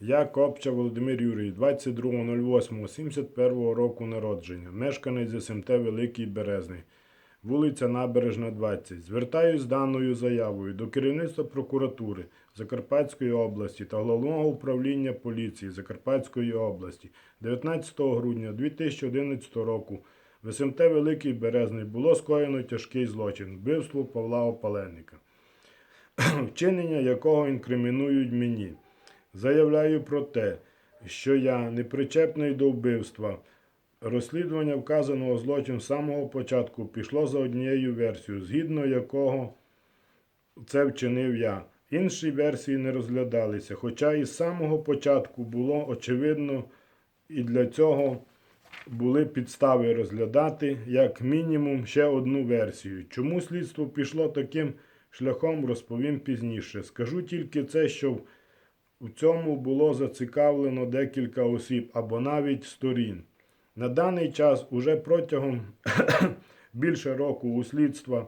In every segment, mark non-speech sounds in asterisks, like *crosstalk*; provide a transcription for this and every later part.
Я Копча Володимир Юрій, 22.08.71 року народження, мешканець СМТ Великий Березний, вулиця Набережна, 20. Звертаюсь з даною заявою до керівництва прокуратури Закарпатської області та головного управління поліції Закарпатської області 19 грудня 2011 року в СМТ Великий Березний було скоєно тяжкий злочин вбивство Павла Опаленника, *clears throat* вчинення якого інкримінують мені. Заявляю про те, що я не причепний до вбивства. Розслідування вказаного злочину з самого початку пішло за однією версією, згідно якого це вчинив я. Інші версії не розглядалися, хоча із самого початку було очевидно, і для цього були підстави розглядати як мінімум ще одну версію. Чому слідство пішло таким шляхом, розповім пізніше. Скажу тільки це, що в у цьому було зацікавлено декілька осіб або навіть сторін. На даний час, уже протягом *coughs* більше року у слідства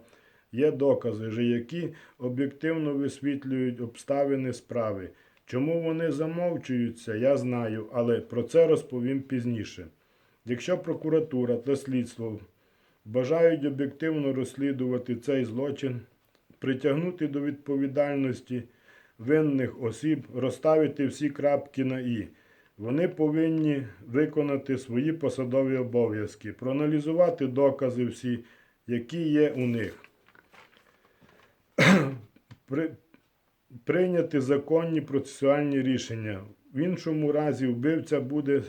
є докази, які об'єктивно висвітлюють обставини справи. Чому вони замовчуються, я знаю, але про це розповім пізніше. Якщо прокуратура та слідство бажають об'єктивно розслідувати цей злочин, притягнути до відповідальності винних осіб, розставити всі крапки на І. Вони повинні виконати свої посадові обов'язки, проаналізувати докази всі, які є у них, *clears throat* При, прийняти законні процесуальні рішення. В іншому разі вбивця буде,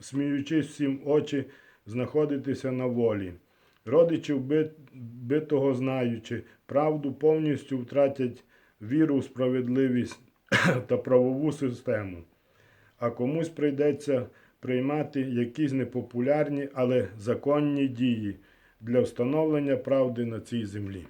сміючись всім очі, знаходитися на волі. Родичі вбит- вбитого знаючи, правду повністю втратять віру в справедливість *clears throat* та правову систему. А комусь прийдеться приймати якісь непопулярні, але законні дії для встановлення правди на цій землі.